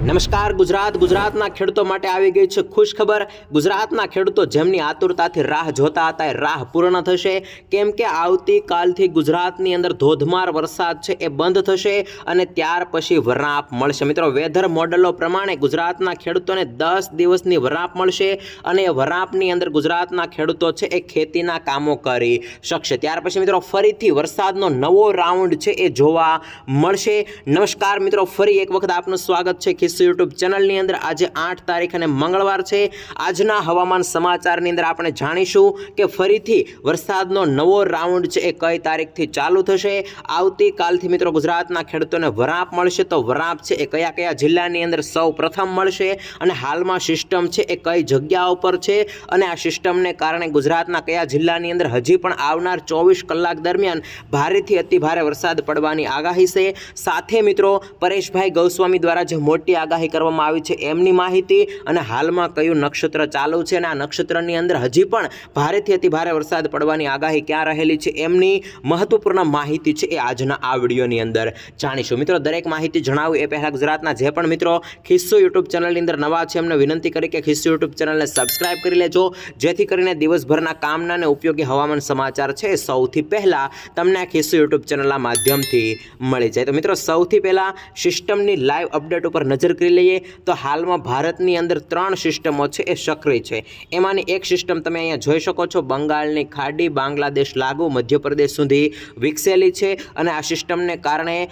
નમસ્કાર, ગુજરાત ગુજરાતના ખેડૂતો માટે આવી ગઈ છે ખુશ ખબર. ગુજરાતના ખેડૂતો જેમની આતુરતાથી રાહ જોતા હતા, એ રાહ પૂર્ણ થશે. કેમ કે આવતીકાલથી ગુજરાતની અંદર ધોધમાર વરસાદ છે, એ બંધ થશે અને ત્યાર પછી વરાપ મળશે. મિત્રો, વેધર મોડલો પ્રમાણે ગુજરાતના ખેડૂતોને દસ દિવસની વરાપ મળશે અને એ વરાપની અંદર ગુજરાતના ખેડૂતો છે, એ ખેતીના કામો કરી શકશે. ત્યાર પછી મિત્રો, ફરીથી વરસાદનો નવો રાઉન્ડ છે, એ જોવા મળશે. નમસ્કાર મિત્રો, ફરી એક વખત આપનું સ્વાગત છે. ખિસ્સુ યુટ્યુબ ચેનલની અંદર આજે આઠ તારીખ અને મંગળવાર છે. આજના હવામાન સમાચારની અંદર આપણે જાણીશું કે ફરીથી વરસાદનો નવો રાઉન્ડ છે એ કઈ તારીખથી ચાલુ થશે. આવતીકાલથી મિત્રો ગુજરાતના ખેડૂતોને વરાપ મળશે તો વરાપ છે એ કયા કયા જિલ્લાની અંદર સૌ મળશે અને હાલમાં સિસ્ટમ છે એ કઈ જગ્યા ઉપર છે અને આ સિસ્ટમને કારણે ગુજરાતના કયા જિલ્લાની અંદર હજી પણ આવનાર ચોવીસ કલાક દરમિયાન ભારેથી અતિ ભારે વરસાદ પડવાની આગાહી છે. સાથે મિત્રો પરેશભાઈ ગૌસ્વામી દ્વારા જે મોટી આગાહી કરવામાં આવી છે એમની માહિતી અને હાલમાં કયું નક્ષત્ર ચાલુ છે અને આ નક્ષત્રની અંદર હજી પણ ભારેથી અતિ ભારે વરસાદ પડવાની આગાહી ક્યાં રહેલી છે એમની મહત્વપૂર્ણ માહિતી છે એ આજના આ વિડીયોની અંદર. જાણીશું. મિત્રો, દરેક માહિતી જણાવું એ પહેલાં ગુજરાતના જે પણ મિત્રો ખિસ્સો યુટ્યુબ ચેનલની અંદર નવા છે, એમને વિનંતી કરી કે ખિસ્સો યુટ્યુબ ચેનલને સબસ્ક્રાઇબ કરી લેજો. જેથી કરીને દિવસભરના કામના અને ઉપયોગી હવામાન સમાચાર છે સૌથી પહેલાં તમને આ ખિસ્સો યુટ્યુબ ચેનલના માધ્યમથી મળી જાય. તો મિત્રો, સૌથી પહેલાં સિસ્ટમની લાઈવ અપડેટ ઉપર નજર કરી લઈએ, તો હાલમાં ભારતની અંદર ત્રણ સિસ્ટમો છે, એ સક્રિય છે. એમાંની એક સિસ્ટમ તમે અહીંયા જોઈ શકો છો, બંગાળની ખાડી, બાંગ્લાદેશ લાગુ, મધ્યપ્રદેશ સુધી વિકસેલી છે. અને આ સિસ્ટમને કારણે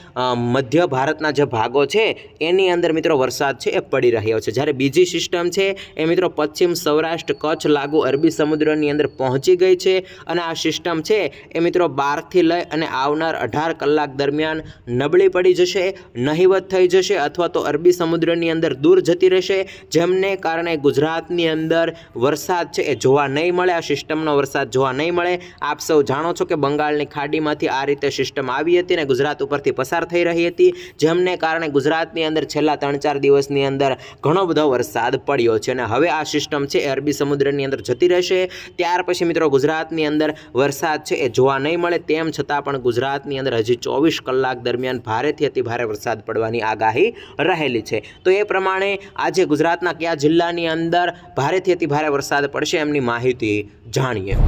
મધ્ય ભારતના જે ભાગો છે, એની અંદર મિત્રો વરસાદ છે, એ પડી રહ્યો છે. જ્યારે બીજી સિસ્ટમ છે, એ મિત્રો પશ્ચિમ સૌરાષ્ટ્ર, કચ્છ, લાગુ, અરબી સમુદ્રની અંદર પહોંચી ગઈ છે. અને આ સિસ્ટમ છે, એ મિત્રો બારથી લઈ અને આવનાર અઢાર કલાક દરમિયાન નબળી પડી જશે, નહિવત થઈ જશે, અથવા તો અરબી સમુદ્રની અંદર દૂર જતી રહેશે, જેમને કારણે ગુજરાતની અંદર વરસાદ છે એ જોવા નહીં મળે, આ સિસ્ટમનો વરસાદ જોવા નહીં મળે. આપ સૌ જાણો છો કે બંગાળની ખાડીમાંથી આ રીતે સિસ્ટમ આવી હતી અને ગુજરાત ઉપરથી પસાર થઈ રહી હતી, જેમને કારણે ગુજરાતની અંદર છેલ્લા ત્રણ ચાર દિવસની અંદર ઘણો બધો વરસાદ પડ્યો છે અને હવે આ સિસ્ટમ છે એ અરબી સમુદ્રની અંદર જતી રહેશે. ત્યાર પછી મિત્રો ગુજરાતની અંદર વરસાદ છે એ જોવા નહીં મળે, તેમ છતાં પણ ગુજરાતની અંદર હજી ચોવીસ કલાક દરમિયાન ભારેથી અતિ ભારે વરસાદ પડવાની આગાહી રહેલી છે. તો એ પ્રમાણે આજે ગુજરાતના કયા જિલ્લાની અંદર ભારેથી અતિ ભારે વરસાદ પડશે એમની માહિતી જાણીએ.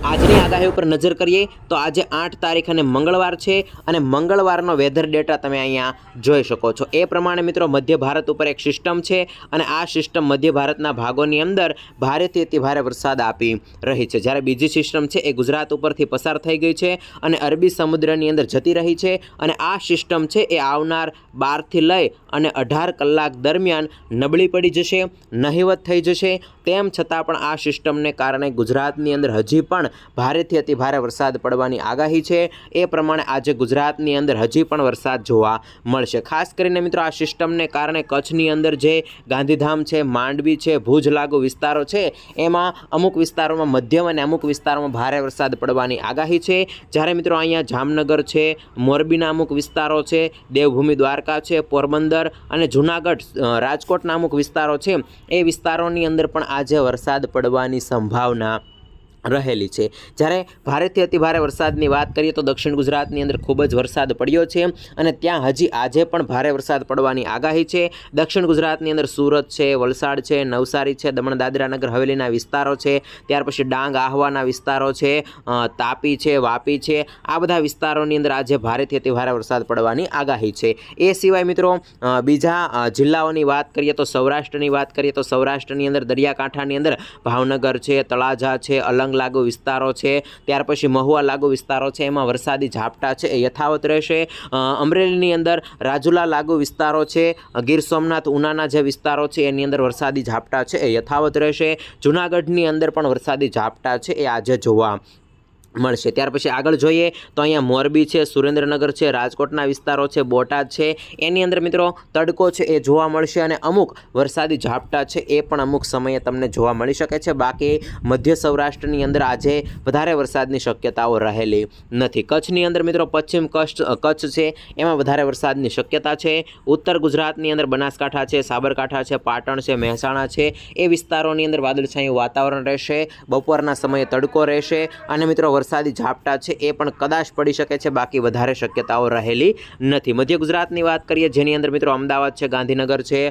આજની આગાહી ઉપર નજર કરીએ તો આજે આઠ તારીખ અને મંગળવાર છે અને મંગળવારનો વેધર ડેટા તમે અહીંયા જોઈ શકો છો. એ પ્રમાણે મિત્રો મધ્ય ભારત ઉપર એક સિસ્ટમ છે અને આ સિસ્ટમ મધ્ય ભારતના ભાગોની અંદર ભારેથી અતિ ભારે વરસાદ આપી રહી છે. જ્યારે બીજી સિસ્ટમ છે એ ગુજરાત ઉપરથી પસાર થઈ ગઈ છે અને અરબી સમુદ્રની અંદર જતી રહી છે અને આ સિસ્ટમ છે એ આવનાર બારથી લઈ અને અઢાર કલાક દરમિયાન નબળી પડી જશે, નહિવત થઈ જશે. તેમ છતાં પણ આ સિસ્ટમને કારણે ગુજરાતની અંદર હજી પણ ભારેથી અતિ ભારે વરસાદ પડવાની આગાહી છે. એ પ્રમાણે આજે ગુજરાતની અંદર હજી પણ વરસાદ જોવા મળશે. ખાસ કરીને મિત્રો આ સિસ્ટમને કારણે કચ્છની અંદર જે ગાંધીધામ છે, માંડવી છે, ભુજ લાગુ વિસ્તારો છે, એમાં અમુક વિસ્તારોમાં મધ્યમ અને અમુક વિસ્તારોમાં ભારે વરસાદ પડવાની આગાહી છે. જ્યારે મિત્રો અહીંયા જામનગર છે, મોરબીના અમુક વિસ્તારો છે, દેવભૂમિ દ્વારકા છે, પોરબંદર અને જુનાગઢ રાજકોટ નામુક વિસ્તારો છે એ વિસ્તારોની અંદર પણ આજે વરસાદ પડવાની સંભાવના રહેલી છે. જ્યારે ભારેથી અતિ ભારે વરસાદની વાત કરીએ તો દક્ષિણ ગુજરાતની અંદર ખૂબ જ વરસાદ પડ્યો છે અને ત્યાં હજી આજે પણ ભારે વરસાદ પડવાની આગાહી છે. દક્ષિણ ગુજરાતની અંદર સુરત છે, વલસાડ છે, નવસારી છે, દમણ, દાદરા નગર, હવેલીના વિસ્તારો છે. ત્યાર પછી ડાંગ, આહવાના વિસ્તારો છે તાપી છે, વાપી છે. આ બધા વિસ્તારોની અંદર આજે ભારેથી અતિ ભારે વરસાદ પડવાની આગાહી છે. એ સિવાય મિત્રો બીજા જિલ્લાઓની વાત કરીએ તો સૌરાષ્ટ્રની વાત કરીએ તો સૌરાષ્ટ્રની અંદર દરિયાકાંઠાની અંદર ભાવનગર છે, તળાજા છે, અલંગ લાગુ વિસ્તારો છે. ત્યાર પછી મહુવા લાગુ વિસ્તારો છે. એમાં વરસાદી ઝાપટા છે. એ યથાવત રહેશે. અમરેલીની અંદર રાજુલા લાગુ વિસ્તારો છે. ગીર સોમનાથ, ઉનાના જે વિસ્તારો છે, એની અંદર વરસાદી ઝાપટા છે. એ યથાવત રહેશે. જુનાગઢની અંદર પણ વરસાદી ઝાપટા છે. એ આજે જોવા મળશે. ત્યાર પછી આગળ જોઈએ તો અહીંયા મોરબી છે, સુરેન્દ્રનગર છે, રાજકોટના વિસ્તારો છે, બોટાદ છે. એની અંદર મિત્રો તડકો છે એ જોવા મળશે અને અમુક વરસાદી ઝાપટા છે એ પણ અમુક સમયે તમને જોવા મળી શકે છે. બાકી મધ્ય સૌરાષ્ટ્રની અંદર આજે વધારે વરસાદની શક્યતાઓ રહેલી નથી. કચ્છની અંદર મિત્રો પશ્ચિમ કચ્છ કચ્છ છે એમાં વધારે વરસાદની શક્યતા છે. ઉત્તર ગુજરાતની અંદર બનાસકાંઠા છે, સાબરકાંઠા છે, પાટણ છે, મહેસાણા છે. એ વિસ્તારોની અંદર વાદળછાયું વાતાવરણ રહેશે. બપોરના સમયે તડકો રહેશે અને મિત્રો વરસાદી ઝાપટા છે એ પણ કદાચ પડી શકે છે. બાકી વધારે શક્યતાઓ રહેલી નથી. મધ્ય ગુજરાતની વાત કરીએ, જેની અંદર મિત્રો અમદાવાદ છે, ગાંધીનગર છે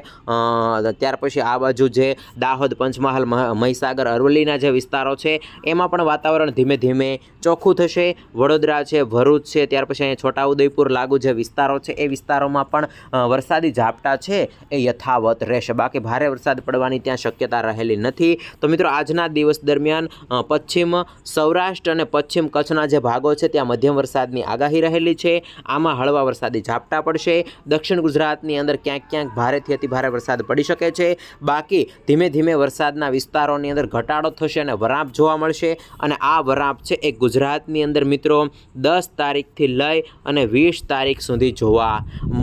ત્યાર પછી આ બાજુ જે દાહોદ, પંચમહાલ મહીસાગર, અરવલ્લીના જે વિસ્તારો છે, એમાં પણ વાતાવરણ ધીમે ધીમે ચોખ્ખું થશે. વડોદરા છે, ભરૂચ છે, ત્યાર પછી અહીંયા છોટાઉદેપુર, લાગુ જે વિસ્તારો છે, એ વિસ્તારોમાં પણ વરસાદી ઝાપટા છે એ યથાવત રહેશે. બાકી ભારે વરસાદ પડવાની ત્યાં શક્યતા રહેલી નથી. તો મિત્રો, આજના દિવસ દરમિયાન પશ્ચિમ સૌરાષ્ટ્ર અને પશ્ચિમ કચ્છના જે ભાગો છે ત્યાં મધ્યમ વરસાદની આગાહી રહેલી છે. આમાં હળવા વરસાદી ઝાપટા પડશે. દક્ષિણ ગુજરાતની અંદર ક્યાંક ક્યાંક ભારેથી અતિભારે વરસાદ પડી શકે છે. બાકી ધીમે ધીમે વરસાદના વિસ્તારોની અંદર ઘટાડો થશે અને વરાપ જોવા મળશે. અને આ વરાપ છે એ ગુજરાતની અંદર મિત્રો દસ તારીખથી લઈ અને વીસ તારીખ સુધી જોવા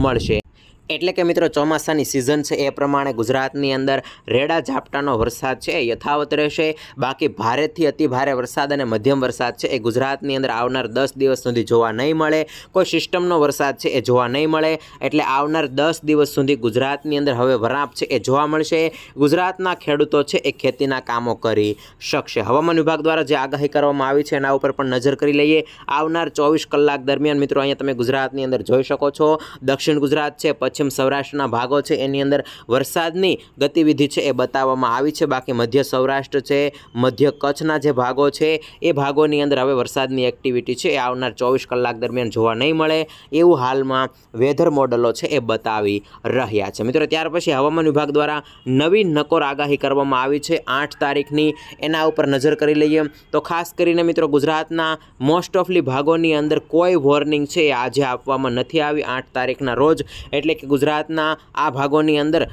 મળશે. એટલે કે મિત્રો ચોમાસાની સિઝન છે, એ પ્રમાણે ગુજરાતની અંદર રેડા ઝાપટાનો વરસાદ છે, એ યથાવત રહેશે. બાકી ભારેથી અતિ ભારે વરસાદ અને મધ્યમ વરસાદ છે, એ ગુજરાતની અંદર આવનાર દસ દિવસ સુધી જોવા નહીં મળે. કોઈ સિસ્ટમનો વરસાદ છે, એ જોવા નહીં મળે. એટલે આવનાર દસ દિવસ સુધી ગુજરાતની અંદર હવે વરાપ છે, એ જોવા મળશે. ગુજરાતના ખેડૂતો છે, એ ખેતીના કામો કરી શકશે. હવામાન વિભાગ દ્વારા જે આગાહી કરવામાં આવી છે, એના ઉપર પણ નજર કરી લઈએ. આવનાર ચોવીસ કલાક દરમિયાન મિત્રો અહીંયા તમે ગુજરાતની અંદર જોઈ શકો છો. દક્ષિણ ગુજરાત છે પશ્ચિમ સૌરાષ્ટ્રના ભાગો છે, એની અંદર વરસાદની ગતિવિધિ છે એ બતાવવામાં આવી છે. બાકી મધ્ય સૌરાષ્ટ્ર છે, મધ્ય કચ્છના જે ભાગો છે, એ ભાગોની અંદર હવે વરસાદની એક્ટિવિટી છે. એ આવનાર ચોવીસ કલાક દરમિયાન જોવા નહીં મળે એવું હાલમાં વેધર મોડલો છે એ બતાવી રહ્યા છે. મિત્રો, ત્યાર પછી હવામાન વિભાગ દ્વારા નવી નકોર આગાહી કરવામાં આવી છે. આઠ તારીખની એના ઉપર નજર કરી લઈએ તો ખાસ કરીને મિત્રો ગુજરાતના મોસ્ટ ઓફલી ભાગોની અંદર કોઈ વોર્નિંગ છે એ આજે આપવામાં નથી આવી. આઠ તારીખના રોજ એટલે કે ગુજરાતના આ ભાગોની અંદર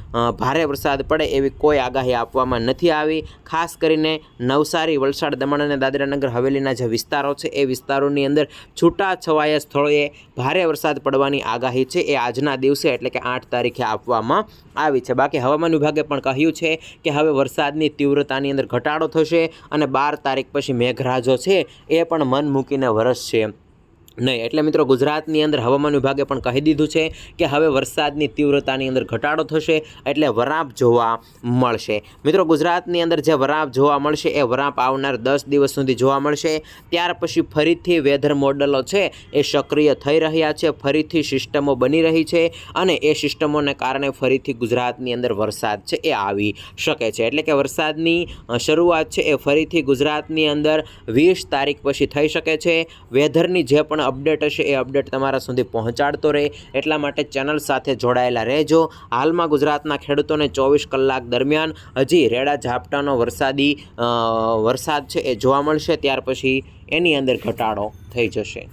ભારે વરસાદ પડે એવી કોઈ આગાહી આપવામાં નથી આવી. ખાસ કરીને નવસારી, વલસાડ, દમણ અને દાદરાનગર હવેલીના જે વિસ્તારો છે, એ વિસ્તારોની અંદર છૂટાછવાયા સ્થળોએ ભારે વરસાદ પડવાની આગાહી છે. એ આજના દિવસે એટલે કે આઠ તારીખે આપવામાં આવી છે. બાકી હવામાન વિભાગે પણ કહ્યું છે કે હવે વરસાદની તીવ્રતાની અંદર ઘટાડો થશે અને બાર તારીખ પછી મેઘરાજો છે, એ પણ મન મૂકીને વરસશે. નહીં, એટલે મિત્રો ગુજરાતની અંદર હવામાન વિભાગે પણ કહી દીધું છે કે હવે વરસાદની તીવ્રતાની અંદર ઘટાડો થશે, એટલે વરાપ જોવા મળશે. મિત્રો ગુજરાતની અંદર જે વરાપ જોવા મળશે, એ વરાપ આવનાર દસ દિવસ સુધી જોવા મળશે. ત્યાર પછી ફરીથી વેધર મોડલો છે, એ સક્રિય થઈ રહ્યા છે, ફરીથી સિસ્ટમો બની રહી છે અને એ સિસ્ટમોને કારણે ફરીથી ગુજરાતની અંદર વરસાદ છે, એ આવી શકે છે. એટલે કે વરસાદની શરૂઆત છે, એ ફરીથી ગુજરાતની અંદર વીસ તારીખ પછી થઈ શકે છે. વેધરની જે પણ અપડેટ હશે, એ અપડેટ તમારા સુધી પહોંચાડતો રહે. એટલા માટે ચેનલ સાથે જોડાયેલા રહેજો. હાલમાં ગુજરાતના ખેડૂતોને ચોવીસ કલાક દરમિયાન હજી રેડા ઝાપટાનો વરસાદી વરસાદ છે એ જોવા મળશે. ત્યાર પછી એની અંદર ઘટાડો થઈ જશે.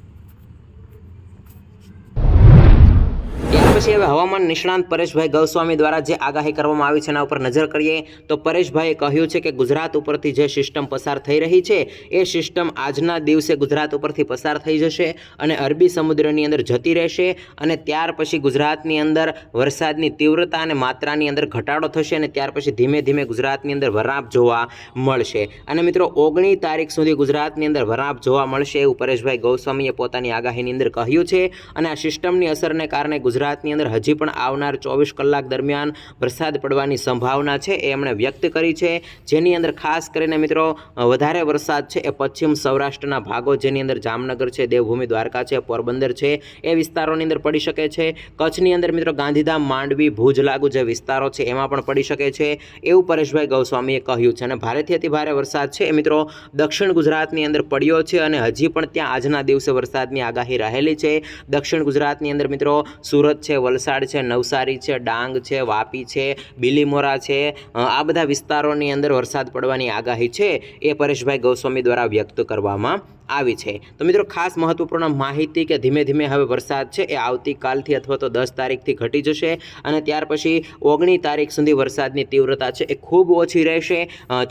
પછી હવે હવામાન નિષ્ણાંત પરેશભાઈ ગૌસ્વામી દ્વારા જે આગાહી કરવામાં આવી છે એના ઉપર નજર કરીએ તો પરેશભાઈએ કહ્યું છે કે ગુજરાત ઉપરથી જે સિસ્ટમ પસાર થઈ રહી છે, એ સિસ્ટમ આજના દિવસે ગુજરાત ઉપરથી પસાર થઈ જશે અને અરબી સમુદ્રની અંદર જતી રહેશે અને ત્યાર પછી ગુજરાતની અંદર વરસાદની તીવ્રતા અને માત્રાની અંદર ઘટાડો થશે અને ત્યાર પછી ધીમે ધીમે ગુજરાતની અંદર વરાપ જોવા મળશે. અને મિત્રો, ઓગણી તારીખ સુધી ગુજરાતની અંદર વરાપ જોવા મળશે એવું પરેશભાઈ ગૌસ્વામીએ પોતાની આગાહીની અંદર કહ્યું છે અને આ સિસ્ટમની અસરને કારણે ગુજરાતની અંદર હજી પણ આવનાર ચોવીસ કલાક દરમિયાન વરસાદ પડવાની સંભાવના છે એ એમણે વ્યક્ત કરી છે. જેની અંદર ખાસ કરીને મિત્રો વધારે વરસાદ છે એ પશ્ચિમ સૌરાષ્ટ્રના ભાગો, જેની અંદર જામનગર છે, દેવભૂમિ દ્વારકા છે, પોરબંદર છે, એ વિસ્તારોની અંદર પડી શકે છે. કચ્છની અંદર મિત્રો, ગાંધીધામ, માંડવી, ભુજ લાગુ જે વિસ્તારો છે એમાં પણ પડી શકે છે એવું પરેશભાઈ ગૌસ્વામીએ કહ્યું છે. અને ભારેથી અતિ ભારે વરસાદ છે એ મિત્રો, દક્ષિણ ગુજરાતની અંદર પડ્યો છે અને હજી પણ ત્યાં આજના દિવસે વરસાદની આગાહી રહેલી છે. દક્ષિણ ગુજરાતની અંદર મિત્રો, સુરત છે વલસાડ છે, નવસારી છે, ડાંગ છે, વાપી છે, બિલીમોરા છે. આ બધા વિસ્તારોની અંદર વરસાદ પડવાની આગાહી છે એ પરેશભાઈ ગૌસ્વામી દ્વારા વ્યક્ત કરવામાં આવી છે. તો મિત્રો, ખાસ મહત્વપૂર્ણ માહિતી કે ધીમે ધીમે હવે વરસાદ છે, એ આવતીકાલથી અથવા તો દસ તારીખથી ઘટી જશે અને ત્યાર પછી ઓગણી તારીખ સુધી વરસાદની તીવ્રતા છે એ ખૂબ ઓછી રહેશે.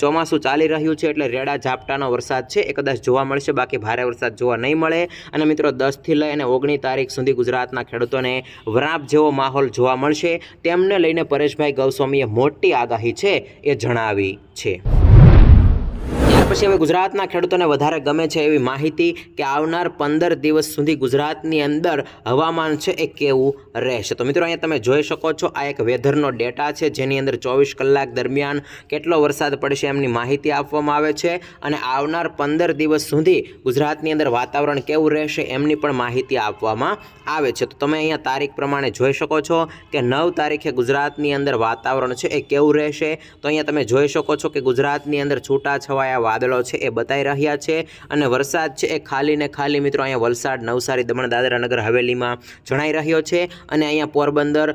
ચોમાસું ચાલી રહ્યું છે એટલે રેડા ઝાપટાનો વરસાદ છે, એ કદાચ જોવા મળશે, બાકી ભારે વરસાદ જોવા નહીં મળે. અને મિત્રો, દસથી લઈ અને ઓગણી તારીખ સુધી ગુજરાતના ખેડૂતોને વરાપ જેવો માહોલ જોવા મળશે. તેમને લઈને પરેશભાઈ ગૌસ્વામીએ મોટી આગાહી છે, એ જણાવી છે. પછી હવે ગુજરાતના ખેડૂતોને વધારે ગમે છે એવી માહિતી કે આવનાર પંદર દિવસ સુધી ગુજરાતની અંદર હવામાન છે એ કેવું રહેશે. તો મિત્રો અહીંયા તમે જોઈ શકો છો, આ એક વેધરનો ડેટા છે, જેની અંદર ચોવીસ કલાક દરમિયાન કેટલો વરસાદ પડશે એમની માહિતી આપવામાં આવે છે અને આવનાર પંદર દિવસ સુધી ગુજરાતની અંદર વાતાવરણ કેવું રહેશે એમની પણ માહિતી આપવામાં આવે છે. તો તમે અહીંયા તારીખ પ્રમાણે જોઈ શકો છો કે નવ તારીખે ગુજરાતની અંદર વાતાવરણ છે એ કેવું રહેશે. તો અહીંયા તમે જોઈ શકો છો કે ગુજરાતની અંદર છૂટાછવાયા વાદળો છે એ બતાવી રહ્યા છે અને વરસાદ છે એ ખાલી ને ખાલી મિત્રો અહીંયા વલસાડ, નવસારી, દમણ, દાદરા નગર, હવેલીમાં જણાઈ રહ્યો છે અને અહીંયા પોરબંદર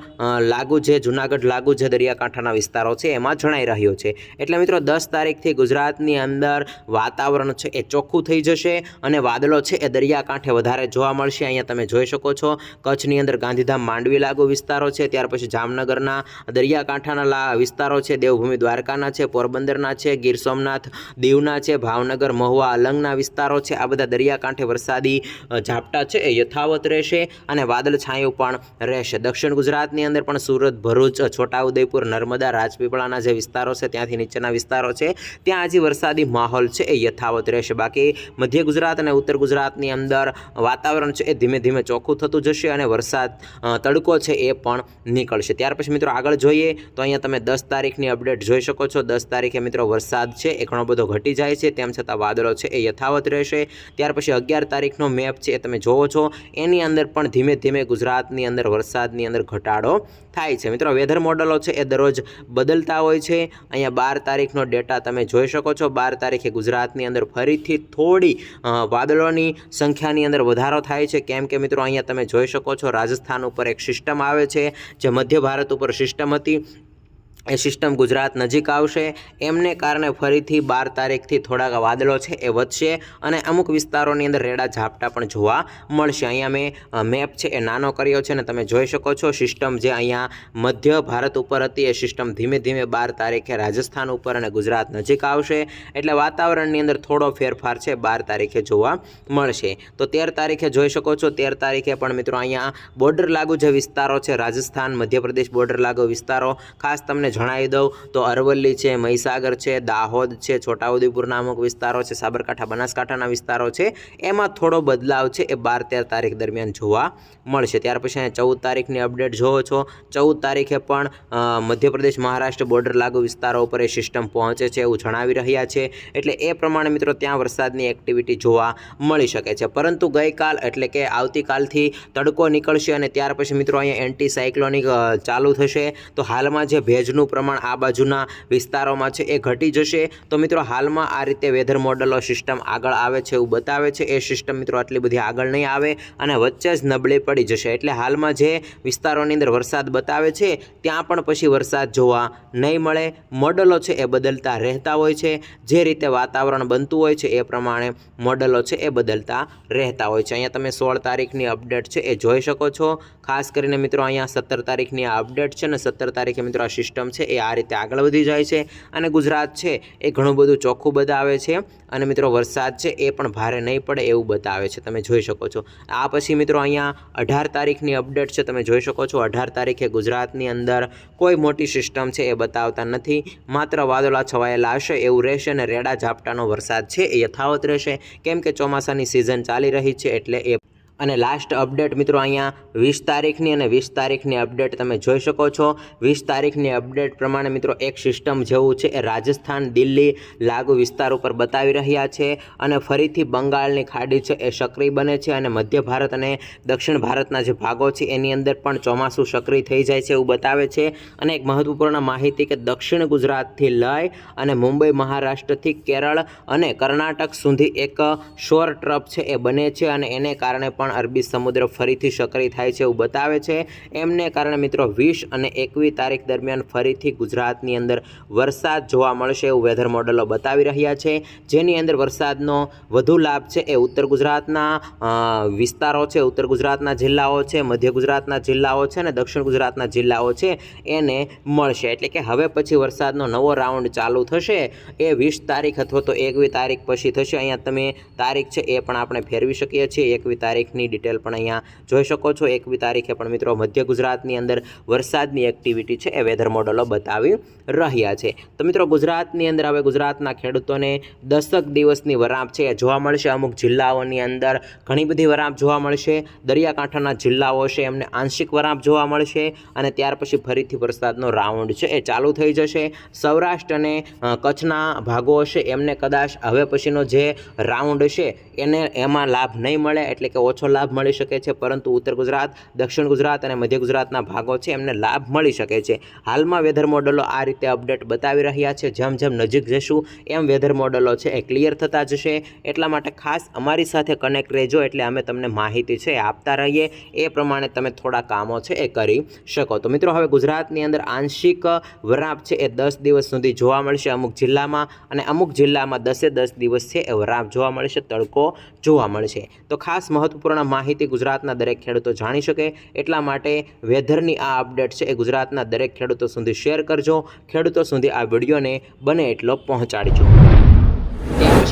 લાગુ જે જુનાગઢ, લાગુ છે દરિયાકાંઠાના વિસ્તારો છે એમાં જણાઈ રહ્યો છે. એટલે મિત્રો દસ તારીખથી ગુજરાતની અંદર વાતાવરણ છે એ ચોખ્ખું થઈ જશે અને વાદળો છે એ દરિયાકાંઠે વધારે જોવા મળશે. અહીંયા તમે જોઈ શકો છો કચ્છની અંદર ગાંધીધામ, માંડવી લાગુ વિસ્તારો છે, ત્યાર પછી જામનગરના દરિયાકાંઠાના વિસ્તારો છે, દેવભૂમિ દ્વારકાના છે, પોરબંદરના છે, ગીર સોમનાથ, દીવના છે ભાવનગર, મહુવા અલંગના વિસ્તારો છે, આ બધા દરિયાકાંઠે વરસાદી ઝાપટા છે, એ યથાવત રહેશે અને વાદળછાયું પણ રહેશે. દક્ષિણ ગુજરાતની અંદર પણ સુરત, ભરૂચ, છોટાઉદેપુર, નર્મદા, રાજપીપળાના જે વિસ્તારો છે, ત્યાંથી નીચેના વિસ્તારો છે, ત્યાં હજી વરસાદી માહોલ છે, એ યથાવત રહેશે. બાકી મધ્ય ગુજરાત અને ઉત્તર ગુજરાતની અંદર વાતાવરણ છે, એ ધીમે ધીમે ચોખ્ખું થતું જશે અને વરસાદ તડકો છે, એ પણ નીકળશે. ત્યાર પછી મિત્રો આગળ જોઈએ તો અહીંયા તમે દસ તારીખની અપડેટ જોઈ શકો છો. દસ તારીખે મિત્રો વરસાદ છે, એ ઘણો બધો ઘટી જાય છે, તેમ છતાં વાદળો છે એ યથાવત રહેશે. ત્યાર પછી અગિયાર તારીખનો મેપ છે એ તમે જોવો છો. એની અંદર પણ ધીમે ધીમે ગુજરાતની અંદર વરસાદની અંદર ઘટાડો થાય છે. મિત્રો વેધર મોડલો છે એ દરરોજ બદલતા હોય છે. અહીંયા બાર તારીખનો ડેટા તમે જોઈ શકો છો. બાર તારીખે ગુજરાતની અંદર ફરીથી થોડી વાદળોની સંખ્યાની અંદર વધારો થાય છે. કેમ કે મિત્રો, અહીંયા તમે જોઈ શકો છો, રાજસ્થાન ઉપર એક સિસ્ટમ આવે છે, જે મધ્ય ભારત ઉપર સિસ્ટમ હતી. એ સિસ્ટમ ગુજરાત નજીક આવશે. એમને કારણે ફરીથી બાર તારીખથી થોડાક વાદળો છે એ વધશે અને અમુક વિસ્તારોની અંદર રેડા ઝાપટા પણ જોવા મળશે. અહીંયા મેં મેપ છે એ નાનો કર્યો છે અને તમે જોઈ શકો છો સિસ્ટમ જે અહીંયા મધ્ય ભારત ઉપર હતી એ સિસ્ટમ ધીમે ધીમે બાર તારીખે રાજસ્થાન ઉપર અને ગુજરાત નજીક આવશે. એટલે વાતાવરણની અંદર થોડો ફેરફાર છે બાર તારીખે જોવા મળશે. તો તેર તારીખે જોઈ શકો છો, તેર તારીખે પણ મિત્રો અહીંયા બોર્ડર લાગુ જે વિસ્તારો છે, રાજસ્થાન, મધ્યપ્રદેશ બોર્ડર લાગુ વિસ્તારો, ખાસ તમને જણાવી દઉં. તો અરવલ્લી છે, મહીસાગર છે, દાહોદ છે છોટાઉદેપુરના અમુક વિસ્તારો છે, સાબરકાંઠા, બનાસકાંઠાના વિસ્તારો છે. એમાં થોડો બદલાવ છે, એ બાર તેર તારીખ દરમિયાન જોવા મળશે. ત્યાર પછી અહીંયા ચૌદ તારીખની અપડેટ જોવો છો. ચૌદ તારીખે પણ મધ્યપ્રદેશ, મહારાષ્ટ્ર બોર્ડર લાગુ વિસ્તારો ઉપર એ સિસ્ટમ પહોંચે છે એવું જણાવી રહ્યા છે. એટલે એ પ્રમાણે મિત્રો ત્યાં વરસાદની એક્ટિવિટી જોવા મળી શકે છે. પરંતુ ગઈકાલ એટલે કે આવતીકાલથી તડકો નીકળશે અને ત્યાર પછી મિત્રો અહીંયા એન્ટી સાયક્લોનિક ચાલુ થશે. તો હાલમાં જે ભેજનું પ્રમાણ આ બાજુના વિસ્તારોમાં છે, એ ઘટી જશે. તો મિત્રો, હાલમાં આ રીતે વેધર મોડલો સિસ્ટમ આગળ આવે છે એવું બતાવે છે. એ સિસ્ટમ મિત્રો આટલી બધી આગળ નહીં આવે અને વચ્ચે જ નબળી પડી જશે. એટલે હાલમાં જે વિસ્તારોની અંદર વરસાદ બતાવે છે, ત્યાં પણ પછી વરસાદ જોવા નહીં મળે. મોડલો છે એ બદલતા રહેતા હોય છે. જે રીતે વાતાવરણ બનતું હોય છે એ પ્રમાણે મોડલો છે એ બદલતા રહેતા હોય છે. અહીંયા તમે સોળ તારીખની અપડેટ છે એ જોઈ શકો છો. ખાસ કરીને મિત્રો, અહીંયા સત્તર તારીખની આ અપડેટ છે ને સત્તર તારીખે મિત્રો આ સિસ્ટમ છે, એ આ રીતે આગળ વધી જાય છે. અને ગુજરાત છે, એ ઘણું બધું ચોખ્ખું બતાવે છે. અને મિત્રો, વરસાદ છે, એ પણ ભારે નહીં પડે એવું બતાવે છે. તમે જોઈ શકો છો. આ પછી મિત્રો, અહીંયા અઢાર તારીખની અપડેટ છે, તમે જોઈ શકો છો. અઢાર તારીખે ગુજરાતની અંદર કોઈ મોટી સિસ્ટમ છે, એ બતાવતા નથી. માત્ર વાદળા છવાયેલા હશે, એવું રહેશે અને રેડા ઝાપટાનો વરસાદ છે, એ યથાવત રહેશે. કેમ કે ચોમાસાની સિઝન ચાલી રહી છે, એટલે એ અને લાસ્ટ અપડેટ મિત્રો અહીંયા વીસ તારીખની અને વીસ તારીખની અપડેટ તમે જોઈ શકો છો. વીસ તારીખની અપડેટ પ્રમાણે મિત્રો એક સિસ્ટમ જેવું છે એ રાજસ્થાન, દિલ્હી લાગુ વિસ્તાર ઉપર બતાવી રહ્યા છે અને ફરીથી બંગાળની ખાડી છે એ સક્રિય બને છે અને મધ્ય ભારત અને દક્ષિણ ભારતના જે ભાગો છે એની અંદર પણ ચોમાસું સક્રિય થઈ જાય છે એવું બતાવે છે. અને એક મહત્વપૂર્ણ માહિતી કે દક્ષિણ ગુજરાતથી લઈ અને મુંબઈ, મહારાષ્ટ્રથી કેરળ અને કર્ણાટક સુધી એક શોર ટ્રપ છે એ બને છે અને એને કારણે પણ અરબી સમુદ્ર ફરીથી સક્રિય થાય છે એવું બતાવે છે. એમને કારણે મિત્રો વીસ અને એકવીસ તારીખ દરમિયાન ફરીથી ગુજરાતની અંદર વરસાદ જોવા મળશે એવું વેધર મોડલો બતાવી રહ્યા છે. જેની અંદર વરસાદનો વધુ લાભ છે એ ઉત્તર ગુજરાતના વિસ્તારો છે, ઉત્તર ગુજરાતના જિલ્લાઓ છે, મધ્ય ગુજરાતના જિલ્લાઓ છે અને દક્ષિણ ગુજરાતના જિલ્લાઓ છે એને મળશે. એટલે કે હવે પછી વરસાદનો નવો રાઉન્ડ ચાલુ થશે. એ વીસ તારીખ અથવા તો એકવીસ તારીખ પછી થશે. અહીંયા તમે તારીખ છે એ પણ આપણે ફેરવી શકીએ છીએ. એકવીસ તારીખની તારીખની ડિટેલ પણ અહીંયા જોઈ શકો છો. એકવી તારીખે પણ મિત્રો મધ્ય ગુજરાતની અંદર વરસાદની એક્ટિવિટી છે એ વેધર મોડલો બતાવી રહ્યા છે. તો મિત્રો ગુજરાતની અંદર હવે ગુજરાતના ખેડૂતોને દસક દિવસની વરાપ છે એ જોવા મળશે. અમુક જિલ્લાઓની અંદર ઘણી બધી વરાપ જોવા મળશે. દરિયાકાંઠાના જિલ્લાઓ છે એમને આંશિક વરાપ જોવા મળશે અને ત્યાર પછી ફરીથી વરસાદનો રાઉન્ડ છે એ ચાલુ થઈ જશે. સૌરાષ્ટ્ર અને કચ્છના ભાગો હશે એમને કદાચ હવે પછીનો જે રાઉન્ડ છે એને એમાં લાભ નહીં મળે એટલે કે ઓછો લાભ મળી શકે છે, પરંતુ ઉત્તર ગુજરાત, દક્ષિણ ગુજરાત અને મધ્ય ગુજરાતના ભાગો છે, એમને લાભ મળી શકે છે. હાલમાં વેધર મોડલો આ રીતે અપડેટ બતાવી રહ્યા છે, જેમ જેમ નજીક જશું, એમ વેધર મોડલો છે એ ક્લિયર થતા જશે. એટલા માટે ખાસ અમારી સાથે કનેક્ટ રહેજો, એટલે અમે તમને માહિતી છે આપતા રહીએ. એ પ્રમાણે તમે થોડા કામો છે એ કરી શકો. તો મિત્રો, હવે ગુજરાતની અંદર આંશિક વરાપ છે એ દસ દિવસ સુધી જોવા મળશે અમુક જિલ્લામાં, અને અમુક જિલ્લામાં દસે દસ દિવસ છે એ વરાપ જોવા મળશે, તડકો જોવા મળશે. તો ખાસ મહત્વપૂર્ણ માહિતી ગુજરાતના દરેક ખેડૂતો જાણી શકે. એટલા માટે વેધરની આ અપડેટ છે એ ગુજરાતના દરેક ખેડૂતો સુધી શેર કરજો. ખેડૂતો સુધી આ વિડીયોને બને એટલો પહોંચાડજો.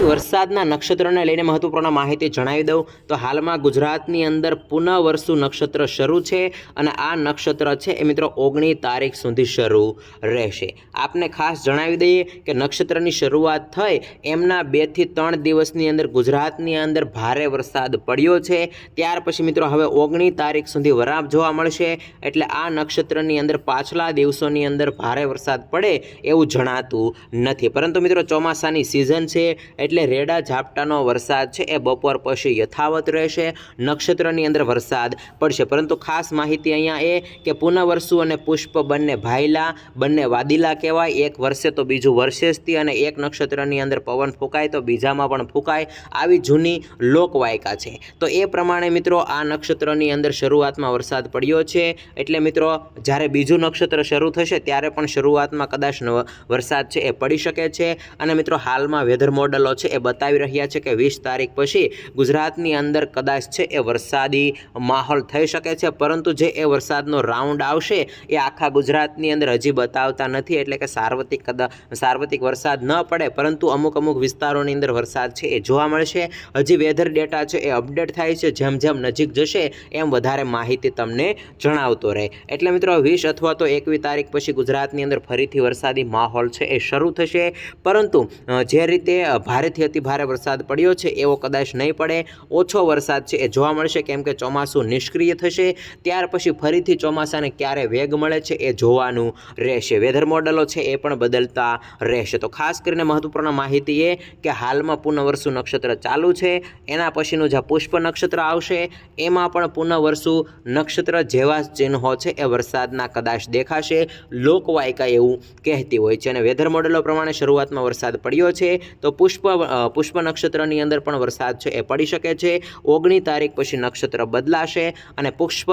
વરસાદના નક્ષત્રને લઈને મહત્વપૂર્ણ માહિતી જણાવી દઉં. તો હાલમાં ગુજરાતની અંદર પુનઃવર્ષુ નક્ષત્ર શરૂ છે અને આ નક્ષત્ર છે એ મિત્રો ઓગણી તારીખ સુધી શરૂ રહેશે. આપને ખાસ જણાવી દઈએ કે નક્ષત્રની શરૂઆત થઈ એમના બેથી ત્રણ દિવસની અંદર ગુજરાતની અંદર ભારે વરસાદ પડ્યો છે. ત્યાર પછી મિત્રો હવે ઓગણી તારીખ સુધી વરાપ જોવા મળશે એટલે આ નક્ષત્રની અંદર પાછલા દિવસોની અંદર ભારે વરસાદ પડે એવું જણાતું નથી. પરંતુ મિત્રો ચોમાસાની સિઝન છે, એટલે રેડા ઝાપટાનો વરસાદ છે, એ બપોર પછી યથાવત રહેશે, નક્ષત્રની અંદર વરસાદ પડશે. પરંતુ ખાસ માહિતી અહીંયા એ કે પુનઃવર્ષુ અને પુષ્પ બંને ભાઈલા બંને વાદીલા કહેવાય. એક વર્ષે તો બીજું વર્ષેસથી અને એક નક્ષત્રની અંદર પવન ફૂંકાય તો બીજામાં પણ ફૂંકાય. આવી જૂની લોકવાયકા છે. તો એ પ્રમાણે મિત્રો આ નક્ષત્રની અંદર શરૂઆતમાં વરસાદ પડ્યો છે. એટલે મિત્રો, જ્યારે બીજું નક્ષત્ર શરૂ થશે, ત્યારે પણ શરૂઆતમાં કદાચ વરસાદ છે એ પડી શકે છે. અને મિત્રો, હાલમાં વેધર મોડલો છે, એ બતાવી રહ્યા છે કે વીસ તારીખ પછી ગુજરાતની અંદર કદાચ છે એ વરસાદી માહોલ થઈ શકે છે, પરંતુ જે એ વરસાદનો રાઉન્ડ આવશે, એ આખા ગુજરાતની અંદર હજી બતાવતા નથી, એટલે કે સાર્વત્રિક કદા સાર્વત્રિક વરસાદ ન પડે, પરંતુ અમુક અમુક વિસ્તારોની અંદર વરસાદ છે એ જોવા મળશે. હજી વેધર ડેટા છે એ અપડેટ થાય છે, જેમ જેમ નજીક જશે, એમ વધારે માહિતી તમને જણાવતો રહે. એટલે મિત્રો, વીસ અથવા તો એકવીસ તારીખ પછી ગુજરાતની અંદર ફરીથી વરસાદી માહોલ છે એ શરૂ થશે, પરંતુ જે રીતે અ, ભારેથી અતિ ભારે વરસાદ પડ્યો છે એવો કદાચ નહીં પડે. ઓછો વરસાદ છે એ જોવા મળશે કેમ કે ચોમાસું નિષ્ક્રિય થશે. ત્યાર પછી ફરીથી ચોમાસાને ક્યારે વેગ મળે છે એ જોવાનું રહેશે. વેધર મોડલો છે એ પણ બદલતા રહેશે. તો ખાસ કરીને મહત્વપૂર્ણ માહિતી એ કે હાલમાં પુનઃવર્ષુ નક્ષત્ર ચાલુ છે. એના પછીનું જે પુષ્પ નક્ષત્ર આવશે એમાં પણ પુનઃવર્ષુ નક્ષત્ર જેવા ચિહ્નો છે એ વરસાદના કદાચ દેખાશે. લોકવાયકા એવું કહેતી હોય છે. અને વેધર મોડેલો પ્રમાણે શરૂઆતમાં વરસાદ પડ્યો છે. તો પુષ્પ પુષ્પ નક્ષત્રની અંદર પણ વરસાદ છે એ પડી શકે છે. ઓગણી તારીખ પછી નક્ષત્ર બદલાશે અને પુષ્પ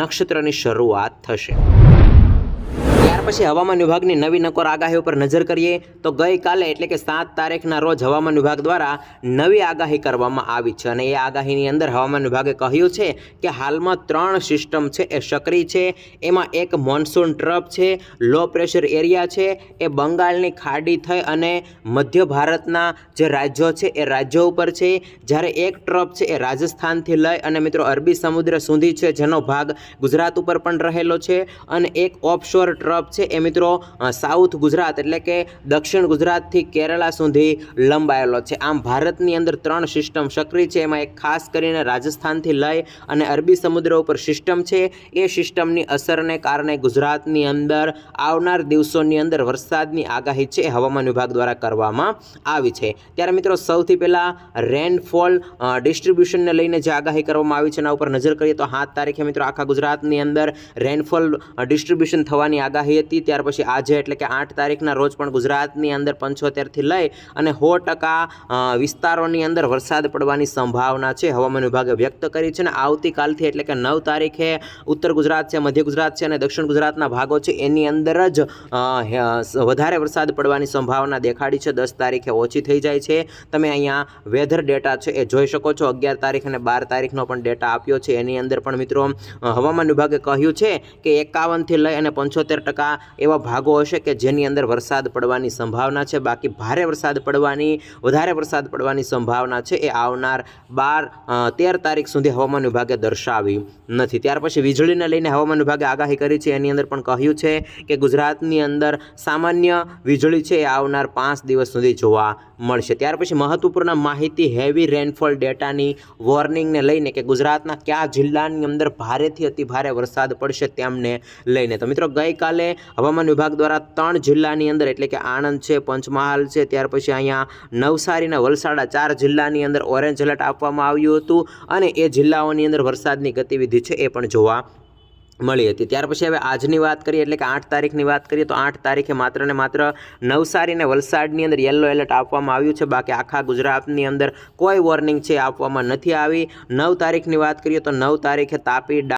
નક્ષત્રની શરૂઆત થશે. પછી હવામાન વિભાગની નવી નકોર આગાહી ઉપર નજર કરીએ તો ગઈકાલે એટલે કે સાત તારીખના રોજ હવામાન વિભાગ દ્વારા નવી આગાહી કરવામાં આવી છે અને એ આગાહીની અંદર હવામાન વિભાગે કહ્યું છે કે હાલમાં ત્રણ સિસ્ટમ છે, એ સક્રિય છે, એમાં એક મોન્સૂન ટ્રપ છે, લો પ્રેશર એરિયા છે, એ બંગાળની ખાડી થઈ અને મધ્ય ભારતના જે રાજ્યો છે, એ રાજ્યો ઉપર છે. જ્યારે એક ટ્રપ છે, એ રાજસ્થાનથી લઈ અને મિત્રો અરબી સમુદ્ર સુધી છે, જેનો ભાગ ગુજરાત ઉપર પણ રહેલો છે અને એક ઓફશોર ટ્રપ છે. એ મિત્રો સાઉથ ગુજરાત એટલે કે દક્ષિણ ગુજરાતથી કેરળા સુધી લંબાયેલો છે. આમ ભારતની અંદર ત્રણ સિસ્ટમ સક્રિય છે. એમાં એક ખાસ કરીને રાજસ્થાનથી લઈ અને અરબી સમુદ્ર ઉપર સિસ્ટમ છે. એ સિસ્ટમની અસરને કારણે ગુજરાતની અંદર આવનાર દિવસોની અંદર વરસાદની આગાહી છે એ હવામાન વિભાગ દ્વારા કરવામાં આવી છે. ત્યારે મિત્રો, સૌથી પહેલાં રેનફોલ ડિસ્ટ્રીબ્યુશનને લઈને જે આગાહી કરવામાં આવી છે એના ઉપર નજર કરીએ તો સાત તારીખે મિત્રો આખા ગુજરાતની અંદર રેનફોલ ડિસ્ટ્રીબ્યુશન થવાની આગાહી હતી, ત્યાર પછી આજે એટલે કે આઠ તારીખના રોજ પણ ગુજરાતની અંદર પંચોતેરથી લઈ અને સો ટકા વિસ્તારોની અંદર વરસાદ પડવાની સંભાવના છે, હવામાન વિભાગે વ્યક્ત કરી છે અને આવતીકાલથી એટલે કે નવ તારીખે ઉત્તર ગુજરાત છે, મધ્ય ગુજરાત છે અને દક્ષિણ ગુજરાતના ભાગો છે, એની અંદર જ વધારે વરસાદ પડવાની સંભાવના દેખાડી છે, દસ તારીખે ઓછી થઈ જાય છે. તમે અહીંયા વેધર ડેટા છે એ જોઈ શકો છો, અગિયાર તારીખ અને બાર તારીખનો પણ ડેટા આપ્યો છે. એની અંદર પણ મિત્રો હવામાન વિભાગે કહ્યું છે કે એકાવનથી લઈ અને પંચોતેર ટકા એવા ભાગો હશે કે જેની અંદર વરસાદ પડવાની સંભાવના છે. બાકી ભારે વરસાદ પડવાની, વધારે વરસાદ પડવાની સંભાવના છે એ આવનાર બાર તેર તારીખ સુધી હવામાન વિભાગે દર્શાવી નથી. ત્યાર પછી વીજળીને લઈને હવામાન વિભાગે આગાહી કરી છે. એની અંદર પણ કહ્યું છે કે ગુજરાતની અંદર સામાન્ય વીજળી છે એ આવનાર પાંચ દિવસ સુધી જોવા મળશે. ત્યાર પછી મહત્વપૂર્ણ માહિતી હેવી રેનફોલ ડેટાની વોર્નિંગને લઈને કે ગુજરાતના કયા જિલ્લાની અંદર ભારેથી અતિ ભારે વરસાદ પડશે તેમને લઈને. તો મિત્રો, ગઈકાલે હવામાન વિભાગ દ્વારા ત્રણ જિલ્લાની અંદર, એટલે કે આણંદ છે, પંચમહાલ છે, ત્યાર પછી અહીંયા નવસારી અને વલસાડા ચાર જિલ્લાની અંદર ઓરેન્જ એલર્ટ આપવામાં આવ્યું હતું અને એ જિલ્લાઓની અંદર વરસાદની ગતિવિધિ છે એ પણ જોવા મળી હતી. ત્યાર પછી હવે આજની વાત કરીએ, એટલે કે આઠ તારીખની વાત કરીએ, તો આઠ તારીખે માત્ર ને માત્ર નવસારી અને વલસાડની અંદર યલો એલર્ટ આપવામાં આવ્યું છે. બાકી આખા ગુજરાતની અંદર કોઈ વોર્નિંગ છે આપવામાં નથી આવી. નવ તારીખની વાત કરીએ તો નવ તારીખે તાપી